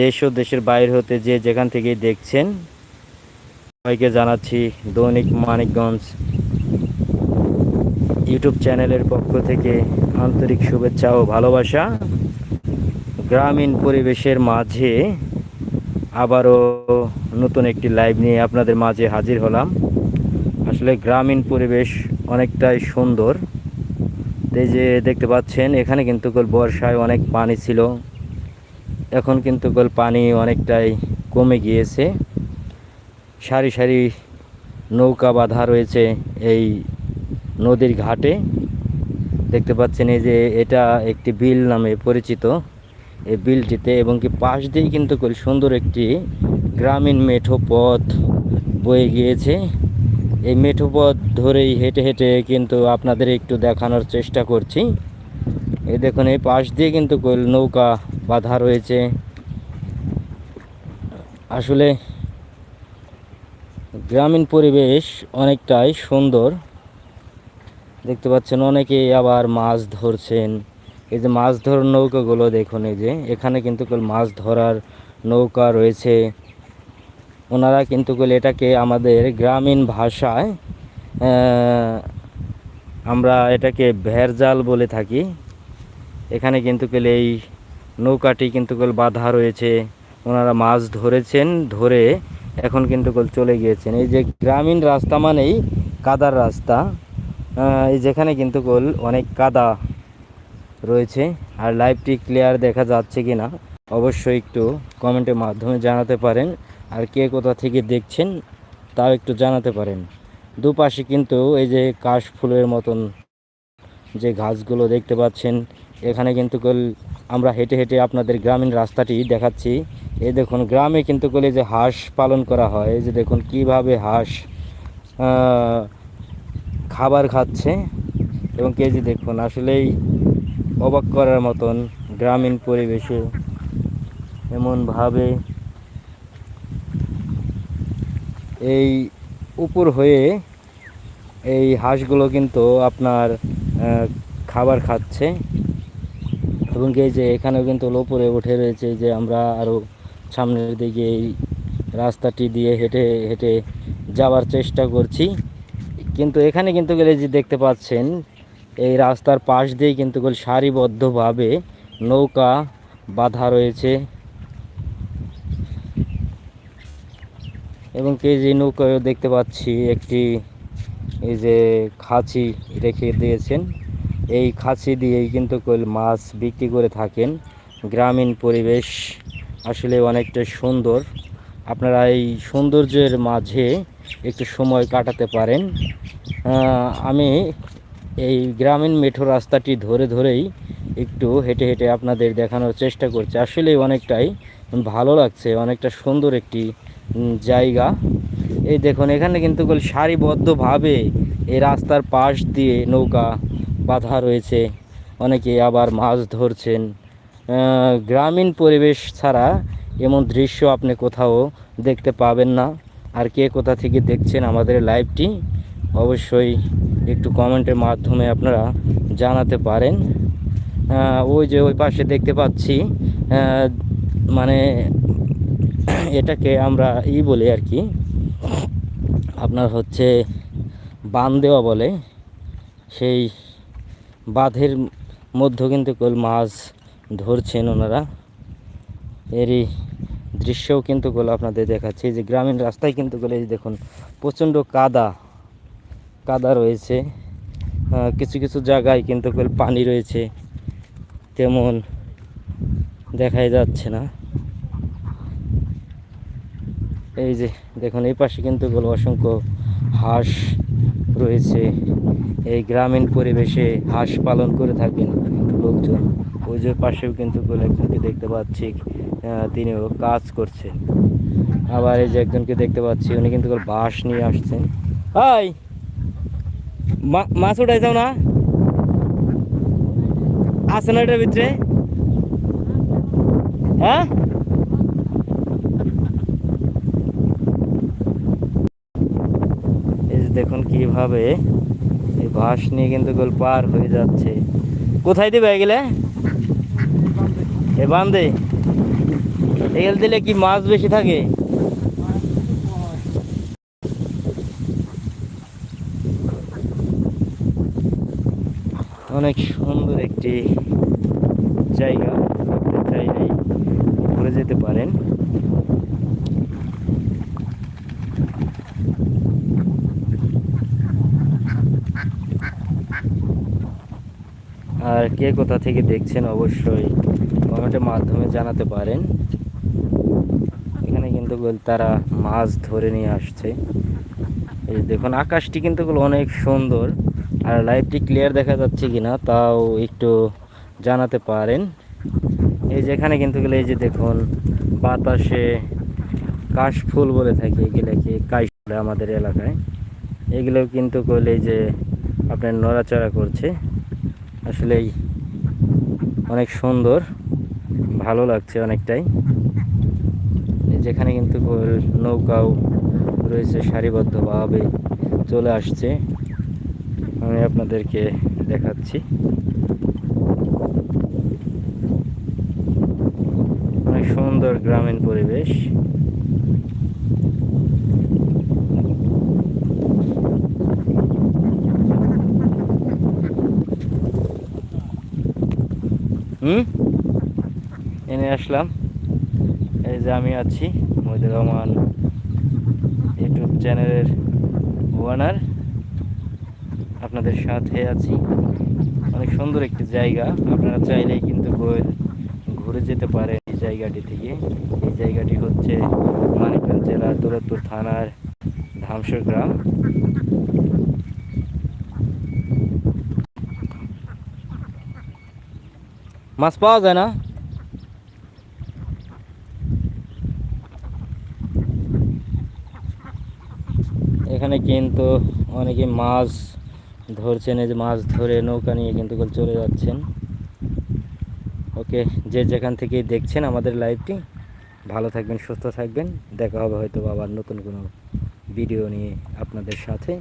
দেশ ও দেশের বাইরে হতে যে যেখান থেকে দেখছেন, সবাইকে জানাচ্ছি দৈনিক মানিকগঞ্জ ইউটিউব চ্যানেলের পক্ষ থেকে আন্তরিক শুভেচ্ছা ও ভালোবাসা। গ্রামীণ পরিবেশের মাঝে আবারও নতুন একটি লাইভ নিয়ে আপনাদের মাঝে হাজির হলাম। আসলে গ্রামীণ পরিবেশ অনেকটাই সুন্দর। এই যে দেখতে পাচ্ছেন, এখানে কিন্তু বর্ষায় অনেক পানি ছিল। এখন কিন্তু পানি অনেকটাই কমে গিয়েছে। সারি সারি নৌকা বাঁধা রয়েছে এই নদীর ঘাটে। দেখতে পাচ্ছেন এই যে এটা একটি বিল নামে পরিচিত। এই বিলটিতে এবং কি পাশ দিয়ে কিন্তু সুন্দর একটি গ্রামীণ মেঠো পথ বয়ে গিয়েছে। এই মেঠো পথ ধরেই হেঁটে হেঁটে কিন্তু আপনাদের একটু দেখানোর চেষ্টা করছি। এই দেখুন, এই পাশ দিয়ে কিন্তু নৌকা বাঁধা রয়েছে। আসলে গ্রামীণ পরিবেশ অনেকটাই সুন্দর। দেখতে পাচ্ছেন অনেকে আবার মাছ ধরছেন। এই যে মাছ ধরার নৌকাগুলো দেখুন, এই যে এখানে কিন্তু মাছ ধরার নৌকা রয়েছে। ওনারা কিন্তু এটাকে আমাদের গ্রামীণ ভাষায় আমরা এটাকে ভেরজাল বলে থাকি। এখানে কিন্তু এই নৌকাটি কিন্তু বাঁধা রয়েছে। ওনারা মাছ ধরেছেন, ধরে এখন কিন্তু চলে গিয়েছেন। এই যে গ্রামীণ রাস্তা মানেই কাদার রাস্তা। এই যেখানে কিন্তু কেবল অনেক কাদা রয়েছে। আর লাইভটি ক্লিয়ার দেখা যাচ্ছে কি না অবশ্যই একটু কমেন্টের মাধ্যমে জানাতে পারেন। আর কে কোথা থেকে দেখছেন তাও একটু জানাতে পারেন। দুপাশে কিন্তু এই যে কাশ ফুলের মতন যে ঘাসগুলো দেখতে পাচ্ছেন, এখানে কিন্তু কল আমরা হেঁটে হেঁটে আপনাদের গ্রামীণ রাস্তাটি দেখাচ্ছি। এই দেখুন, গ্রামে কিন্তু কলে যে হাঁস পালন করা হয়। এই যে দেখুন, কীভাবে হাঁস খাবার খাচ্ছে এবং কে যে দেখুন, আসলেই অবাক করার মতন গ্রামীণ পরিবেশে এমনভাবে এই উপর হয়ে এই হাঁসগুলো কিন্তু আপনার খাবার খাচ্ছে। এবং এই যে এখানেও কিন্তু লোপরে উঠে রয়েছে যে আমরা আরও সামনের দিকে এই রাস্তাটি দিয়ে হেঁটে হেঁটে যাওয়ার চেষ্টা করছি। কিন্তু এখানে কিন্তু গেলে যে দেখতে পাচ্ছেন, এই রাস্তার পাশ দিয়ে কিন্তু সারিবদ্ধভাবে নৌকা বাঁধা রয়েছে। এবং কে যে নৌকায় দেখতে পাচ্ছি একটি এই যে খাঁচি রেখে দিয়েছেন। এই খাঁচি দিয়েই কিন্তু কইল মাছ বিক্রি করে থাকেন। গ্রামীণ পরিবেশ আসলে অনেকটা সুন্দর। আপনারা এই সৌন্দর্যের মাঝে একটু সময় কাটাতে পারেন। আমি এই গ্রামীণ মেঠো রাস্তাটি ধরে ধরেই একটু হেঁটে হেঁটে আপনাদের দেখানোর চেষ্টা করছি। আসলে অনেকটাই ভালো লাগছে, অনেকটা সুন্দর একটি জায়গা। এই দেখুন, এখানে কিন্তু সারিবদ্ধভাবে এই রাস্তার পাশ দিয়ে নৌকা বাঁধা রয়েছে। অনেকে আবার মাছ ধরছেন। গ্রামীণ পরিবেশ ছাড়া এমন দৃশ্য আপনি কোথাও দেখতে পাবেন না। আর কে কোথা থেকে দেখছেন আমাদের লাইভটি অবশ্যই একটু কমেন্টের মাধ্যমে আপনারা জানাতে পারেন। ওই যে ওই পাশে দেখতে পাচ্ছি মানে এটাকে আমরা ই বলি আর কি, আপনার হচ্ছে বান দেওয়া বলে। সেই বাঁধের মধ্যে কিন্তু কল মাছ ধরছেন ওনারা। এরই দৃশ্যও কিন্তু কল আপনাদের দেখাচ্ছি। যে গ্রামীণ রাস্তায় কিন্তু এই দেখুন, প্রচণ্ড কাদা কাদা রয়েছে। কিছু কিছু জায়গায় কিন্তু কল পানি রয়েছে, তেমন দেখাই যাচ্ছে না। এই যে দেখুন, এই পাশে কিন্তু গেল অসংখ্য হাঁস রয়েছে। এই গ্রামীণ পরিবেশে হাঁস পালন করে থাকেন লোকজন। ওই যে পাশেও কিন্তু একজনকে দেখতে পাচ্ছি তিনিও কাজ করছেন। আবার এই যে একজনকে দেখতে পাচ্ছি, উনি কিন্তু বাঁশ নিয়ে আসছেন। হাই! মাছ উঠাই যাও না। আছে না এটার ভিতরে? হ্যাঁ? দেখুন কীভাবে এই নিয়ে কিন্তু গোল পার হয়ে যাচ্ছে। কোথায় দিবে গেলে এ বান্ধে তেল দিলে কি মাছ বেশি থাকে? অনেক সুন্দর একটি জায়গা। ঘুরে যেতে পারেন। আর কে কোথা থেকে দেখছেন অবশ্যই কমেন্টের মাধ্যমে জানাতে পারেন। এখানে কিন্তু তারা মাছ ধরে নিয়ে আসছে। এই দেখুন, আকাশটি কিন্তু অনেক সুন্দর। আর লাইভটি ক্লিয়ার দেখা যাচ্ছে কিনা তাও একটু জানাতে পারেন। এই যে এখানে কিন্তু গেলে এই যে দেখুন, বাতাসে কাশফুল বলে থাকি এগুলোকে, কাশ আমাদের এলাকায়। এগুলো কিন্তু করলে যে আপনার নড়াচড়া করছে। আসলেই অনেক সুন্দর, ভালো লাগছে অনেকটাই। যেখানে কিন্তু নৌকাও রয়েছে, সারিবদ্ধভাবে চলে আসছে। আমি আপনাদেরকে দেখাচ্ছি। অনেক সুন্দর গ্রামীণ পরিবেশ। হুম? এনে আসলাম। এই যে আমি আছি, মহিদুর রহমান ইউটিউব চ্যানেলের ওয়ানার আপনাদের সাথে আছি। অনেক সুন্দর একটি জায়গা। আপনারা চাইলেই কিন্তু গোয়েল ঘুরে যেতে পারেন এই জায়গাটি থেকে। এই জায়গাটি হচ্ছে মানিকগঞ্জ জেলার দৌলতপুর থানার ধামসর গ্রাম। মাছ পাওয়া যায় না। এখানে কিন্তু অনেকে মাছ ধরছেন, এই যে মাছ ধরে নৌকা নিয়ে কিন্তু চলে যাচ্ছেন। ওকে, যে যেখান থেকে দেখছেন আমাদের লাইভটি, ভালো থাকবেন, সুস্থ থাকবেন। দেখা হবে হয়তো আবার নতুন কোনো ভিডিও নিয়ে আপনাদের সাথে।